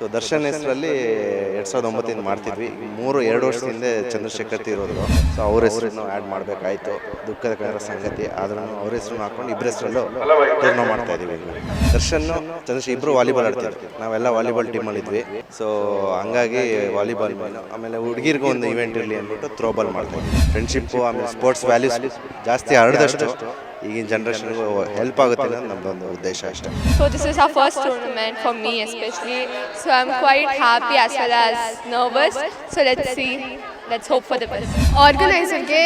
So Darshan ಹೆಸರಲ್ಲಿ ಎರಡು ಸಾವಿರದ ಒಂಬತ್ತಿಂದ ಮಾಡ್ತಿದ್ವಿ. ಮೂರು, ಎರಡು ವರ್ಷದಿಂದ ಚಂದ್ರಶೇಖರ್ ತೀರೋದ್ರು ಸೊ ಅವ್ರ ಹೆಸರನ್ನು ಆ್ಯಡ್ ಮಾಡಬೇಕಾಯ್ತು. ದುಃಖದ ಸಂಗತಿ. ಆದ್ರೂ ಅವ್ರ ಹೆಸರನ್ನು ಹಾಕೊಂಡು ಇಬ್ಬರ ಹೆಸರಲ್ಲೂ ಟೂರ್ನ ಮಾಡ್ತಾ ಇದೀವಿ. ದರ್ಶನ್ ಚಂದ್ರಶೇಖರ್ ಇಬ್ಬರು ವಾಲಿಬಾಲ್ ಆಡ್ತಿದ್ವಿ ನಾವೆಲ್ಲ ವಾಲಿಬಾಲ್ ಟೀಮಲ್ಲಿ ಇದ್ವಿ. ಸೊ ಹಂಗಾಗಿ ವಾಲಿಬಾಲ್ ಆಮೇಲೆ ಹುಡುಗಿರ್ಗೂ ಒಂದು ಇವೆಂಟ್ ಇರಲಿ ಅಂದ್ಬಿಟ್ಟು ಥ್ರೋಬಾಲ್ ಮಾಡ್ತಾ ಇದ್ವಿ. ಫ್ರೆಂಡ್ಶಿಪ್ಪು ಆಮೇಲೆ ಸ್ಪೋರ್ಟ್ಸ್ ವ್ಯಾಲ್ಯೂಸ್ ಜಾಸ್ತಿ ಹರಡದಷ್ಟು. ಈಗಿನ ಜನ್ರೇಷನ್ಗೂ ಹೆಲ್ಪ್ ಆಗುತ್ತೆ ಅನ್ನೋದು ನಮ್ಮದೊಂದು ಉದ್ದೇಶ ಅಷ್ಟೇ So this is our first tournament for me especially. So I'm quite happy as well as nervous. So let's see. Let's hope for the best. organizerಗೆ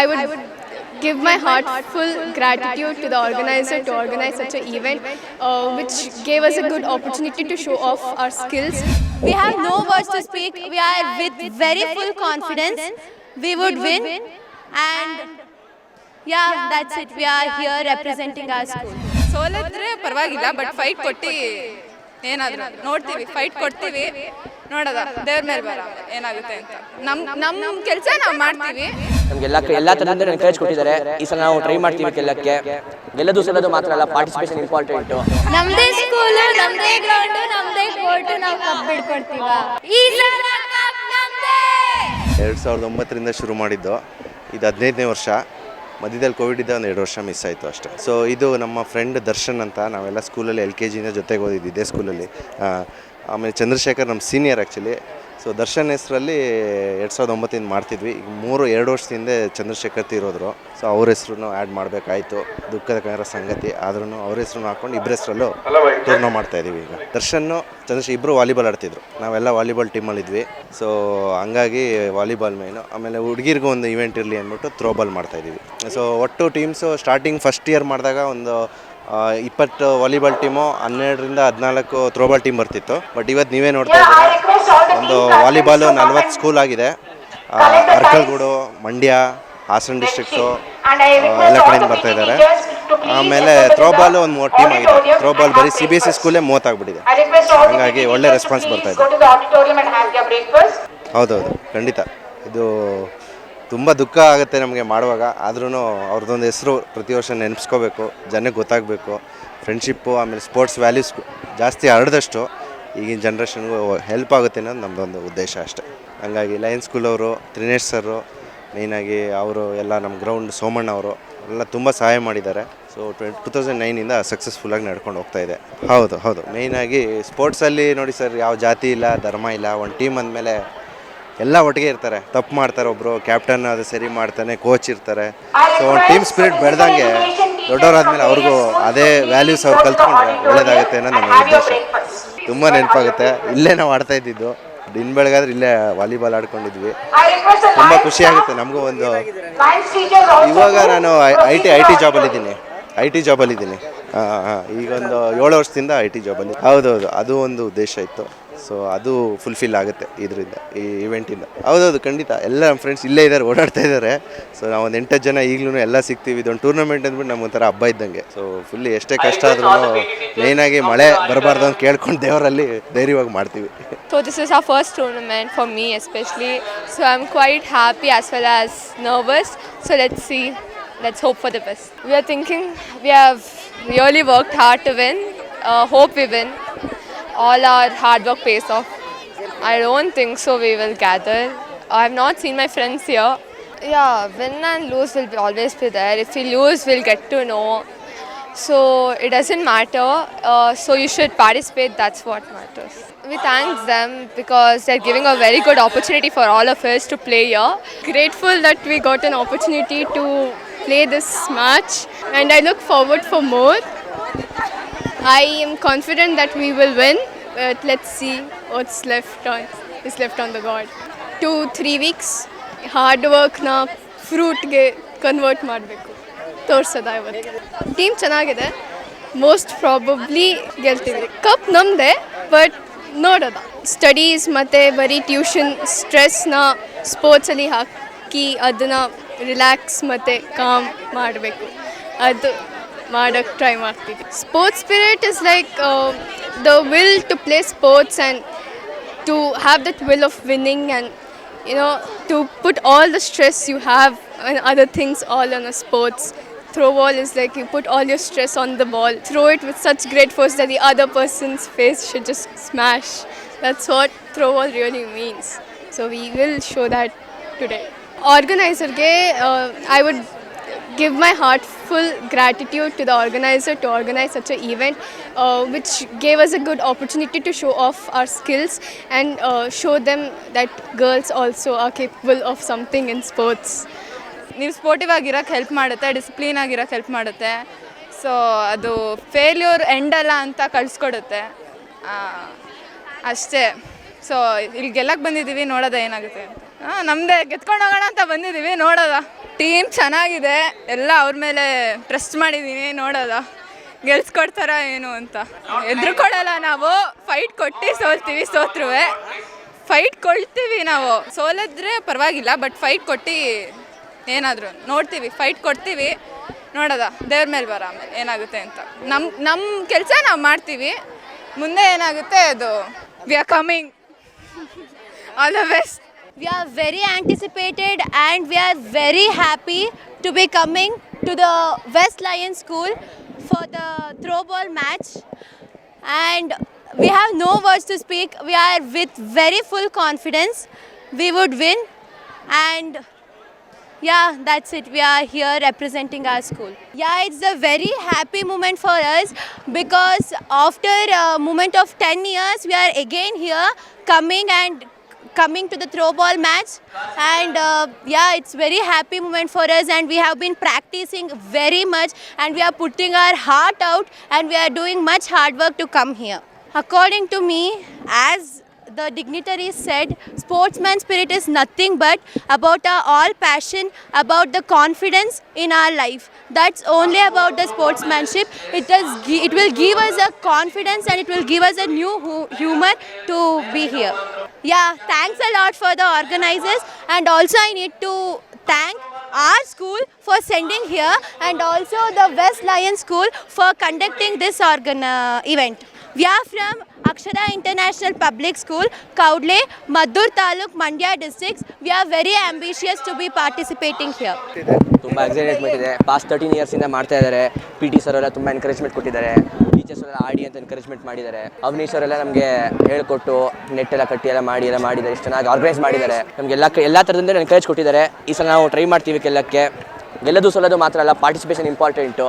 I would give my heartful gratitude to the organizer to organize such an event uh, which gave us a good opportunity to show off our skills. We have no words to speak. We are with very full confidence. We would win. And yeah, that's it. We are here representing our school. ಸೋಲಿದ್ರೆ ಪರವಾಗಿಲ್ಲ but fight ಕೊಟ್ಟು ಏನಾದ್ರು. ನೋಡ್ತೀವಿ fight ಕೊಡ್ತೀವಿ. ನೋಡೋದ? ದೇವ್ರ ಮೇಲೆ ಬರ ಏನಾಗುತ್ತೆ ಅಂತ. ನಮ್ಮ ನಮ್ಮ ಕೆಲಸ ನಾವು ಮಾಡ್ತೀವಿ. ನಮಗೆಲ್ಲ ಎಲ್ಲ ಥರದಿಂದ ಎನ್ಕರೇಜ್ ಕೊಟ್ಟಿದ್ದಾರೆ. ಈ ಸಲ ನಾವು ಟ್ರೈ ಮಾಡ್ತೀವಿ ಗೆಲ್ಲಕ್ಕೆ. ಗೆಲ್ಲದು ಸಲದು ಮಾತ್ರ ಅಲ್ಲ ಪಾರ್ಟಿಸಿಪೇಷನ್ ಇಂಪಾರ್ಟೆಂಟ್ ನಮ್ದೇ ಸ್ಕೂಲ್ ನಮ್ದೇ ಗ್ರೌಂಡ್ ನಮ್ದೇ ಕೋರ್ಟ್ ನಾವು ಕಪ್ ಬಿಡ್ಕೊಡ್ತೀವ ಈ ಸಲ ಕಪ್ ನಮ್ದೇ! ಎರಡು ಸಾವಿರದ ಒಂಬತ್ತರಿಂದ ಶುರು ಮಾಡಿದ್ದು. ಇದು ಹದಿನೈದನೇ ವರ್ಷ. ಮಧ್ಯದಲ್ಲಿ ಕೋವಿಡ್ ಇದ್ದ ಒಂದು ಎರಡು ವರ್ಷ ಮಿಸ್ ಆಯಿತು ಅಷ್ಟೇ. ಸೊ ಇದು ನಮ್ಮ ಫ್ರೆಂಡ್ ದರ್ಶನ್ ಅಂತ ನಾವೆಲ್ಲ ಸ್ಕೂಲಲ್ಲಿ ಎಲ್ ಕೆ ಜಿಯಿಂದ ಜೊತೆಗೆ ಓದಿದ್ದು ಇದೇ ಸ್ಕೂಲಲ್ಲಿ ಆಮೇಲೆ ಚಂದ್ರಶೇಖರ್ ನಮ್ಮ ಸೀನಿಯರ್ ಆ್ಯಕ್ಚುಲಿ ಸೊ ದರ್ಶನ್ ಹೆಸರಲ್ಲಿ ಎರಡು ಸಾವಿರದ ಒಂಬತ್ತಿಂದ ಮಾಡ್ತಿದ್ವಿ. ಈಗ ಮೂರು, ಎರಡು ವರ್ಷದಿಂದ ಚಂದ್ರಶೇಖರ್ ತೀರೋದ್ರು. ಸೊ ಅವ್ರ ಹೆಸರು ಆ್ಯಡ್ ಮಾಡಬೇಕಾಯಿತು. ದುಃಖದ ಸಂಗತಿ. ಆದ್ರೂ ಅವ್ರ ಹೆಸರು ಹಾಕೊಂಡು ಇಬ್ಬರ ಹೆಸರಲ್ಲೂ ಟೂರ್ನ ಮಾಡ್ತಾ ಇದ್ದೀವಿ ಈಗ. ದರ್ಶನ್ನು ಚಂದ್ರಶೇಖರ್ ಇಬ್ಬರು ವಾಲಿಬಾಲ್ ಆಡ್ತಿದ್ರು. ನಾವೆಲ್ಲ ವಾಲಿಬಾಲ್ ಟೀಮಲ್ಲಿ ಇದ್ವಿ. ಸೊ ಹಂಗಾಗಿ ವಾಲಿಬಾಲ್ ಮೇನು ಆಮೇಲೆ ಹುಡುಗಿರ್ಗೂ ಒಂದು ಇವೆಂಟ್ ಇರಲಿ ಅಂದ್ಬಿಟ್ಟು ಥ್ರೋಬಾಲ್ ಮಾಡ್ತಾ ಇದ್ದೀವಿ ಸೊ ಒಟ್ಟು ಟೀಮ್ಸು ಸ್ಟಾರ್ಟಿಂಗ್ ಫಸ್ಟ್ ಇಯರ್ ಮಾಡಿದಾಗ ಒಂದು ಇಪ್ಪತ್ತು ವಾಲಿಬಾಲ್ ಟೀಮು ಹನ್ನೆರಡರಿಂದ ಹದಿನಾಲ್ಕು ಥ್ರೋಬಾಲ್ ಟೀಮ್ ಬರ್ತಿತ್ತು. ಬಟ್ ಇವತ್ತು ನೀವೇ ನೋಡ್ತಾ ಇದ್ದೀರಾ? ಒಂದು ವಾಲಿಬಾಲು ನಲ್ವತ್ತು ಸ್ಕೂಲ್ ಆಗಿದೆ. ಅರ್ಕಲ್ಗೂಡು, ಮಂಡ್ಯ, ಹಾಸನ ಡಿಸ್ಟ್ರಿಕ್ಟು ಎಲ್ಲ ಕಡೆಯಿಂದ ಬರ್ತಾ ಇದ್ದಾರೆ. ಆಮೇಲೆ ಥ್ರೋಬಾಲು ಒಂದು ಮೂವತ್ತು ಟೀಮ್ ಆಗಿದೆ. ಥ್ರೋಬಾಲ್ ಬರೀ ಸಿ ಬಿ ಎಸ್ ಸಿ ಸ್ಕೂಲೇ ಮೂವತ್ತಾಗ್ಬಿಟ್ಟಿದೆ ಹಂಗಾಗಿ ಒಳ್ಳೆ ರೆಸ್ಪಾನ್ಸ್ ಬರ್ತಾ ಇದೆ. ಹೌದೌದು, ಖಂಡಿತ. ಇದು ತುಂಬ ದುಃಖ ಆಗುತ್ತೆ ನಮಗೆ ಮಾಡುವಾಗ. ಆದ್ರೂ ಅವ್ರದ್ದೊಂದು ಹೆಸರು ಪ್ರತಿ ವರ್ಷ ನೆನೆಸ್ಕೋಬೇಕು ಜನಕ್ಕೆ ಗೊತ್ತಾಗಬೇಕು. ಫ್ರೆಂಡ್ಶಿಪ್ಪು ಆಮೇಲೆ ಸ್ಪೋರ್ಟ್ಸ್ ವ್ಯಾಲ್ಯೂಸ್ ಜಾಸ್ತಿ ಹರಡದಷ್ಟು ಈಗಿನ ಜನ್ರೇಷನ್ಗೂ ಹೆಲ್ಪ್ ಆಗುತ್ತೆ ಅನ್ನೋದು ನಮ್ಮದೊಂದು ಉದ್ದೇಶ ಅಷ್ಟೇ. ಹಂಗಾಗಿ ಲಯನ್ಸ್ ಸ್ಕೂಲ್ ಅವರು ತ್ರಿನೇಶ್ ಸರು ಮೇಯ್ನಾಗಿ ಅವರು ಎಲ್ಲ ನಮ್ಮ ಗ್ರೌಂಡ್ ಸೋಮಣ್ಣ ಅವರು ಎಲ್ಲ ತುಂಬ ಸಹಾಯ ಮಾಡಿದ್ದಾರೆ. ಸೊ ಟ್ವೆಂಟಿ ಟು ತೌಸಂಡ್ ನೈನಿಂದ ಸಕ್ಸಸ್ಫುಲ್ಲಾಗಿ ನಡ್ಕೊಂಡು ಹೋಗ್ತಾ ಇದೆ. ಹೌದು ಹೌದು. ಮೇಯ್ನಾಗಿ ಸ್ಪೋರ್ಟ್ಸಲ್ಲಿ ನೋಡಿ ಸರ್ ಯಾವ ಜಾತಿ ಇಲ್ಲ ಧರ್ಮ ಇಲ್ಲ ಒಂದು ಟೀಮ್ ಅಂದಮೇಲೆ ಎಲ್ಲ ಒಟ್ಟಿಗೆ ಇರ್ತಾರೆ. ತಪ್ಪು ಮಾಡ್ತಾರೆ ಒಬ್ಬರು ಕ್ಯಾಪ್ಟನ್ ಅದು ಸರಿ ಮಾಡ್ತಾನೆ ಕೋಚ್ ಇರ್ತಾರೆ. ಸೊ ಒಂದು ಟೀಮ್ ಸ್ಪಿರಿಟ್ ಬೆಳೆದಂಗೆ ದೊಡ್ಡವರಾದ್ಮೇಲೆ ಅವ್ರಿಗೂ ಅದೇ ವ್ಯಾಲ್ಯೂಸ್ ಅವ್ರು ಕಲ್ತ್ಕೊಂಡ್ರೆ ಒಳ್ಳೇದಾಗುತ್ತೆ ಅನ್ನೋ ನಮ್ಮ ಉದ್ದೇಶ. ತುಂಬ ನೆನಪಾಗುತ್ತೆ. ಇಲ್ಲೇ ನಾವು ಆಡ್ತಾ ಇದ್ದಿದ್ದು. ದಿನ ಬೆಳಗಾದ್ರೆ ಇಲ್ಲೇ ವಾಲಿಬಾಲ್ ಆಡ್ಕೊಂಡಿದ್ವಿ. ತುಂಬ ಖುಷಿ ಆಗುತ್ತೆ ನಮಗೂ ಒಂದು ಇವಾಗ ನಾನು ಐ ಟಿ ಐ ಟಿ ಜಾಬಲ್ಲಿದ್ದೀನಿ ಐ ಟಿ ಜಾಬಲ್ಲಿದ್ದೀನಿ ಈಗ ಒಂದು ಏಳು ವರ್ಷದಿಂದ ಐ ಟಿ ಜಾಬಲ್ಲಿ ಹೌದೌದು, ಅದು ಒಂದು ಉದ್ದೇಶ ಇತ್ತು. ಸೊ ಅದು ಫುಲ್ಫಿಲ್ ಆಗುತ್ತೆ ಇದರಿಂದ ಈ ಇವೆಂಟಿಂದ ಹೌದೌದು ಖಂಡಿತ ಎಲ್ಲ ನಮ್ಮ ಫ್ರೆಂಡ್ಸ್ ಇಲ್ಲೇ ಇದ್ದಾರೆ ಓಡಾಡ್ತಾ ಇದ್ದಾರೆ ಸೊ ನಾವು ಒಂದು ಎಂಟತ್ತು ಜನ ಈಗಲೂ ಎಲ್ಲ ಸಿಗ್ತೀವಿ ಇದೊಂದು ಟೂರ್ನಮೆಂಟ್ ಅಂದ್ಬಿಟ್ಟು ನಮ್ಮ ಒಂಥರ ಹಬ್ಬ ಇದ್ದಂಗೆ ಸೊ ಫುಲ್ ಎಷ್ಟೇ ಕಷ್ಟ ಆದ್ರೂ ಮೇಯ್ನಾಗಿ ಮಳೆ ಬರಬಾರ್ದು ಅಂತ ಕೇಳ್ಕೊಂಡು ದೇವರಲ್ಲಿ ಧೈರ್ಯವಾಗಿ ಮಾಡ್ತೀವಿ so this is our first tournament for me especially. So I'm quite happy as well as nervous. So let's see. Let's hope for the best. We are thinking we have really worked hard to win. Uh, hope we win. All our hard work pays off. I don't think so. We will gather. I have not seen my friends here. Yeah, win and lose will be always be there. If we lose, we'll get to know. So it doesn't matter. Uh, so you should participate. That's what matters. We thank them because they're giving a very good opportunity for all of us to play here. Grateful that we got an opportunity to play this match and I look forward for more. I am confident that we will win, but let's see what's left on is left on the God. Two, three weeks hard ವರ್ಕ್ನ ಫ್ರೂಟ್ಗೆ convert ಮಾಡಬೇಕು. ತೋರ್ಸೋದ ಇವತ್ತು? Team ಚೆನ್ನಾಗಿದೆ. Most probably ಗೆಲ್ತೀವಿ. Cup ನಮ್ಮದೆ but ನೋಡೋದ. Studies ಮತ್ತು ಬರೀ ಟ್ಯೂಷನ್ ಸ್ಟ್ರೆಸ್ನ ಸ್ಪೋರ್ಟ್ಸಲ್ಲಿ ಹಾಕಿ ಅದನ್ನು ರಿಲ್ಯಾಕ್ಸ್ ಮತ್ತು ಕಾಮ್ ಮಾಡಬೇಕು. ಅದು ಮಾಡೋಕ್ಕೆ ಟ್ರೈ ಮಾಡ್ತೀವಿ sports spirit is like the will to play sports and to have that will of winning and you know to put all the stress you have and other things all on a sports throw ball is like you put all your stress on the ball, throw it with such great force that the other person's face should just smash. That's what throw ball really means. So we will show that today. Organizer, uh, I would give my heartful gratitude to the organizer to organize such an event, uh, which gave us a good opportunity to show off our skills and uh, show them that girls also are capable of something in sports. ನೀವು sportive ಆಗಿರೋಕ್ಕೆ help ಮಾಡುತ್ತೆ discipline ಆಗಿರೋಕ್ಕೆ help ಮಾಡುತ್ತೆ so ಅದು failure end ಅಲ್ಲ ಅಂತ ಕಳಿಸ್ಕೊಡುತ್ತೆ ಅಷ್ಟೇ ಸೊ ಇಲ್ಲಿ ಗೆಲ್ಲಕ್ಕೆ ಬಂದಿದ್ದೀವಿ ನೋಡೋದ ಏನಾಗುತ್ತೆ ಹಾಂ ನಮ್ಮದೇ ಗೆದ್ಕೊಂಡು ಹೋಗೋಣ ಅಂತ ಬಂದಿದ್ದೀವಿ ನೋಡೋದ. ಟೀಮ್ ಚೆನ್ನಾಗಿದೆ, ಎಲ್ಲ ಅವ್ರ ಮೇಲೆ ಟ್ರಸ್ಟ್ ಮಾಡಿದ್ದೀನಿ ನೋಡೋದ. ಗೆಲ್ಸ್ಕೊಡ್ತಾರ ಏನು ಅಂತ. ಎದ್ರುಕೊಡಲ್ಲ ನಾವು ಫೈಟ್ ಕೊಟ್ಟು ಸೋಲ್ತೀವಿ ಸೋತ್ರುವೆ. ಫೈಟ್ ಕೊಳ್ತೀವಿ ನಾವು. ಸೋಲಿದ್ರೆ ಪರವಾಗಿಲ್ಲ ಬಟ್ ಫೈಟ್ ಕೊಟ್ಟು ಏನಾದರೂ, ನೋಡ್ತೀವಿ ಫೈಟ್ ಕೊಡ್ತೀವಿ. ನೋಡೋದ, ದೇವ್ರ ಮೇಲೆ ಬರ ಆಮೇಲೆ ಏನಾಗುತ್ತೆ ಅಂತ. ನಮ್ಮ ನಮ್ಮ ಕೆಲಸ ನಾವು ಮಾಡ್ತೀವಿ. ಮುಂದೆ ಏನಾಗುತ್ತೆ ಅದು we are coming all the best We are very anticipated and we are very happy to be coming to the West Lion School for the throw ball match. And we have no words to speak. We are with very full confidence. We would win. And yeah, that's it. We are here representing our school. Yeah, it's a very happy moment for us because after a moment of 10 years, we are again here coming and coming to the throw ball match. And uh, yeah it's very happy moment for us. And we have been practicing very much. And we are putting our heart out. And we are doing much hard work to come here. According to me as the dignitary said sportsman spirit is nothing but about our all passion about the confidence in our life. That's only about the sportsmanship. It does it will give us a confidence and it will give us a new humor to be here yeah thanks a lot for the organizers and also i need to thank our school for sending here and also the west lion school for conducting this organ uh, event we are from Akshara International Public School, Kaudle, madur Taluk, Mandya districts. We are very ambitious to be participating here. ತುಂಬ excitement ಇದೆ past thirteen ಇಯರ್ಸಿಂದ ಮಾಡ್ತಾ ಇದ್ದಾರೆ P T sir ಎಲ್ಲ ತುಂಬ encouragement ಕೊಟ್ಟಿದ್ದಾರೆ teachers ಎಲ್ಲ ಆಡಿ ಅಂತ ಎನ್ಕರೇಜ್ಮೆಂಟ್ ಮಾಡಿದ್ದಾರೆ. ಅವನೀಶ್ ಅವರೆಲ್ಲ ನಮಗೆ ಹೇಳ್ಕೊಟ್ಟು ನೆಟ್ ಎಲ್ಲ ಕಟ್ಟಿ ಎಲ್ಲ ಮಾಡಿ, ಎಲ್ಲ ಮಾಡಿದ್ದಾರೆ. ಇಷ್ಟು ಚೆನ್ನಾಗಿ ಆರ್ಗನೈಸ್ ಮಾಡಿದ್ದಾರೆ. ನಮಗೆ ಎಲ್ಲ ಎಲ್ಲ ಥರದಿಂದ ಎನ್ಕರೇಜ್ ಕೊಟ್ಟಿದ್ದಾರೆ. ಈ ಸಲ ನಾವು ಟ್ರೈ ಮಾಡ್ತೀವಿ ಕೆಲಕ್ಕೆ. ಗೆಲ್ಲೋದು ಸೋಲೋದು ಮಾತ್ರ ಅಲ್ಲ ಪಾರ್ಟಿಸಿಪೇಷನ್ ಇಂಪಾರ್ಟೆಂಟು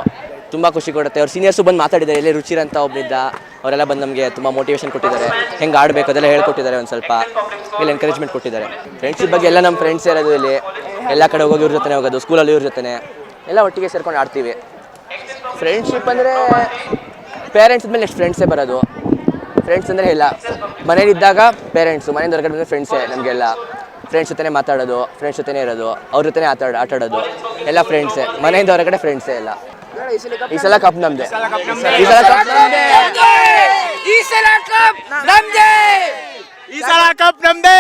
ತುಂಬ ಖುಷಿ ಕೊಡುತ್ತೆ. ಅವ್ರ ಸೀನಿಯರ್ಸು ಬಂದು ಮಾತಾಡಿದ್ದಾರೆ. ಎಲ್ಲಿ ರುಚಿರ್ ಅಂತ ಒಬ್ಬನಿದ್ದ ಅವರೆಲ್ಲ ಬಂದು ನಮಗೆ ತುಂಬ ಮೋಟಿವೇಶನ್ ಕೊಟ್ಟಿದ್ದಾರೆ. ಹೆಂಗೆ ಆಡಬೇಕು ಅದೆಲ್ಲ ಹೇಳ್ಕೊಟ್ಟಿದ್ದಾರೆ ಒಂದು ಸ್ವಲ್ಪ. ಇಲ್ಲಿ ಎನ್ಕರೇಜ್ಮೆಂಟ್ ಕೊಟ್ಟಿದ್ದಾರೆ. ಫ್ರೆಂಡ್ಶಿಪ್ ಬಗ್ಗೆ ಎಲ್ಲ ನಮ್ಮ ಫ್ರೆಂಡ್ಸ್ ಇರೋದು ಇಲ್ಲಿ. ಎಲ್ಲ ಕಡೆ ಹೋಗಿ ಇವ್ರ ಜೊತೆ ಹೋಗೋದು. ಸ್ಕೂಲಲ್ಲಿ ಇವ್ರ ಜೊತೆ ಎಲ್ಲ ಒಟ್ಟಿಗೆ ಸೇರ್ಕೊಂಡು ಆಡ್ತೀವಿ. ಫ್ರೆಂಡ್ಶಿಪ್ ಅಂದರೆ ಪೇರೆಂಟ್ಸ್ ಮೇಲೆ ನೆಕ್ಸ್ಟ್ ಫ್ರೆಂಡ್ಸೇ ಬರೋದು. ಫ್ರೆಂಡ್ಸ್ ಅಂದರೆ ಇಲ್ಲ. ಮನೇಲಿದ್ದಾಗ ಪೇರೆಂಟ್ಸು ಮನೆಯಿಂದ ಹೊರಗಡೆ ಬಂದರೆ ಫ್ರೆಂಡ್ಸೇ ನಮಗೆಲ್ಲ. ಫ್ರೆಂಡ್ಸ್ ಜೊತೆ ಮಾತಾಡೋದು ಫ್ರೆಂಡ್ಸ್ ಜೊತೆ ಇರೋದು ಅವ್ರ ಜೊತೆ ಆಟ ಆಟಾಡೋದು. ಎಲ್ಲ ಫ್ರೆಂಡ್ಸೇ ಮನೆಯಿಂದ ಹೊರಗಡೆ ಫ್ರೆಂಡ್ಸೇ ಎಲ್ಲ ಈ ಸಲ ಕಪ್ ನಮ್ದೆ. ಈ ಸಲ ಕಪ್ ನಮ್ದೆ. ಈ ಸಲ ಕಪ್ ನಮ್ದೇ.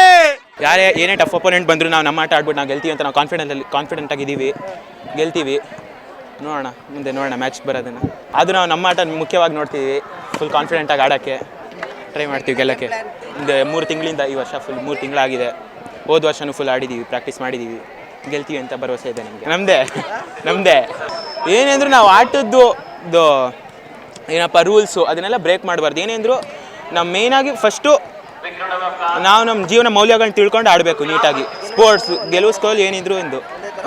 ಯಾರೇ ಏನೇ ಟಫ್ ಅಪೋನೆಂಟ್ ಬಂದ್ರು ನಾವು ನಮ್ಮ ಆಟ ಆಡ್ಬಿಟ್ಟು ನಾವು ಗೆಲ್ತೀವಿ ಅಂತ ನಾವು ಕಾನ್ಫಿಡೆಂಟಲ್ಲಿ ಕಾನ್ಫಿಡೆಂಟ್ ಆಗಿದ್ದೀವಿ. ಗೆಲ್ತೀವಿ. ನೋಡೋಣ, ಮುಂದೆ ನೋಡೋಣ ಮ್ಯಾಚ್ ಬರೋದನ್ನು. ಅದು ನಾವು ನಮ್ಮ ಆಟ ಮುಖ್ಯವಾಗಿ ನೋಡ್ತೀವಿ ಫುಲ್ ಕಾನ್ಫಿಡೆಂಟಾಗಿ ಆಡೋಕ್ಕೆ ಟ್ರೈ ಮಾಡ್ತೀವಿ ಗೆಲ್ಲಕ್ಕೆ. ಒಂದು ಮೂರು ತಿಂಗಳಿಂದ ಈ ವರ್ಷ ಫುಲ್ ಮೂರು ತಿಂಗಳಾಗಿದೆ. ಹೋದ ವರ್ಷನೂ ಫುಲ್ ಆಡಿದ್ದೀವಿ ಪ್ರಾಕ್ಟೀಸ್ ಮಾಡಿದ್ದೀವಿ ಗೆಲ್ತೀವಿ ಅಂತ ಭರವಸೆ ಇದೆ ನಮಗೆ. ನಮ್ಮದೇ ನಮ್ಮದೇ ಏನೇಂದ್ರೂ ನಾವು ಆಟದ್ದು ಇದು ಏನಪ್ಪ ರೂಲ್ಸು ಅದನ್ನೆಲ್ಲ ಬ್ರೇಕ್ ಮಾಡಬಾರ್ದು. ಏನೇಂದ್ರು ನಮ್ಮ ಮೇಯ್ನಾಗಿ ಫಸ್ಟು ನಾವು ನಮ್ಮ ಜೀವನ ಮೌಲ್ಯಗಳನ್ನ ತಿಳ್ಕೊಂಡು ಆಡಬೇಕು ನೀಟಾಗಿ ಸ್ಪೋರ್ಟ್ಸ್ ಗೆಲುವು ಸ್ಕೋಲ್ ಏನಿದ್ರು ಎಂದು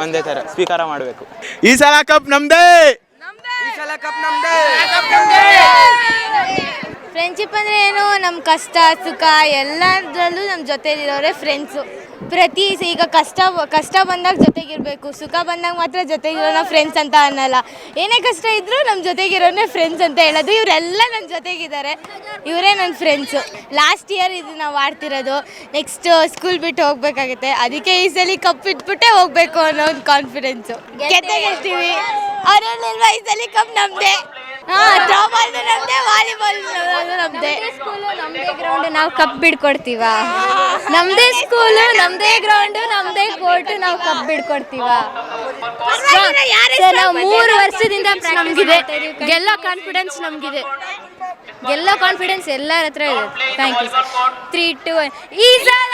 ಒಂದೇ ಥರ ಸ್ವೀಕಾರ ಮಾಡಬೇಕು. ಈ ಸಲ ಕಪ್ ನಮ್ದೇ? ಫ್ರೆಂಡ್ಶಿಪ್ ಅಂದರೆ ಏನು? ನಮ್ಮ ಕಷ್ಟ ಸುಖ ಎಲ್ಲದರಲ್ಲೂ ನಮ್ಮ ಜೊತೆಲಿರೋರೆ ಫ್ರೆಂಡ್ಸು ಪ್ರತಿ ಈಗ ಕಷ್ಟ ಕಷ್ಟ ಬಂದಾಗ ಜೊತೆಗಿರಬೇಕು ಸುಖ ಬಂದಾಗ ಮಾತ್ರ ಜೊತೆಗಿರೋನ ಫ್ರೆಂಡ್ಸ್ ಅಂತ ಅನ್ನಲ್ಲ. ಏನೇ ಕಷ್ಟ ಇದ್ದರೂ ನಮ್ಮ ಜೊತೆಗಿರೋನೇ ಫ್ರೆಂಡ್ಸ್ ಅಂತ ಹೇಳೋದು. ಇವರೆಲ್ಲ ನನ್ನ ಜೊತೆಗಿದ್ದಾರೆ. ಇವರೇ ನನ್ನ ಫ್ರೆಂಡ್ಸು ಲಾಸ್ಟ್ ಇಯರ್ ಇದು ನಾವು ಆಡ್ತಿರೋದು. ನೆಕ್ಸ್ಟ್ ಸ್ಕೂಲ್ ಬಿಟ್ಟು ಹೋಗ್ಬೇಕಾಗುತ್ತೆ. ಅದಕ್ಕೆ ಈ ಸಲ ಕಪ್ ಇಟ್ಬಿಟ್ಟೆ ಹೋಗ್ಬೇಕು ಅನ್ನೋ ಒಂದು ಕಾನ್ಫಿಡೆನ್ಸು ಗೆದ್ದೇ ಗೆಲ್ತೀವಿ. ಅವರಲ್ಲಿಲ್ವ ಈ ಸಲ ಕಪ್ ನಮ್ಮದೇ ನಮ್ಮದೇ ವಾಲಿಬಾಲ್ ನಮ್ಮದೇ ಸ್ಕೂಲು ನಮ್ಮದೇ ಗ್ರೌಂಡ್ ನಾವು ಕಪ್ ಬಿಡ್ಕೊಡ್ತೀವ. ನಮ್ದೇ ಸ್ಕೂಲು ನಮ್ದೇ ಗ್ರೌಂಡ್ ನಮ್ದೇ ಕೋರ್ಟ್ ನಾವು ಕಪ್ ಬಿಡ್ಕೊಡ್ತೀವ. ನಾವು ಮೂರು ವರ್ಷದಿಂದ ನಮಗಿದೆ. ಗೆಲ್ಲೋ ಕಾನ್ಫಿಡೆನ್ಸ್ ನಮಗಿದೆ. ಗೆಲ್ಲೋ ಕಾನ್ಫಿಡೆನ್ಸ್ ಎಲ್ಲರ ಹತ್ರ ಇದೆ. ಥ್ಯಾಂಕ್ ಯು ತ್ರೀ ಟು ಈ ಸಲ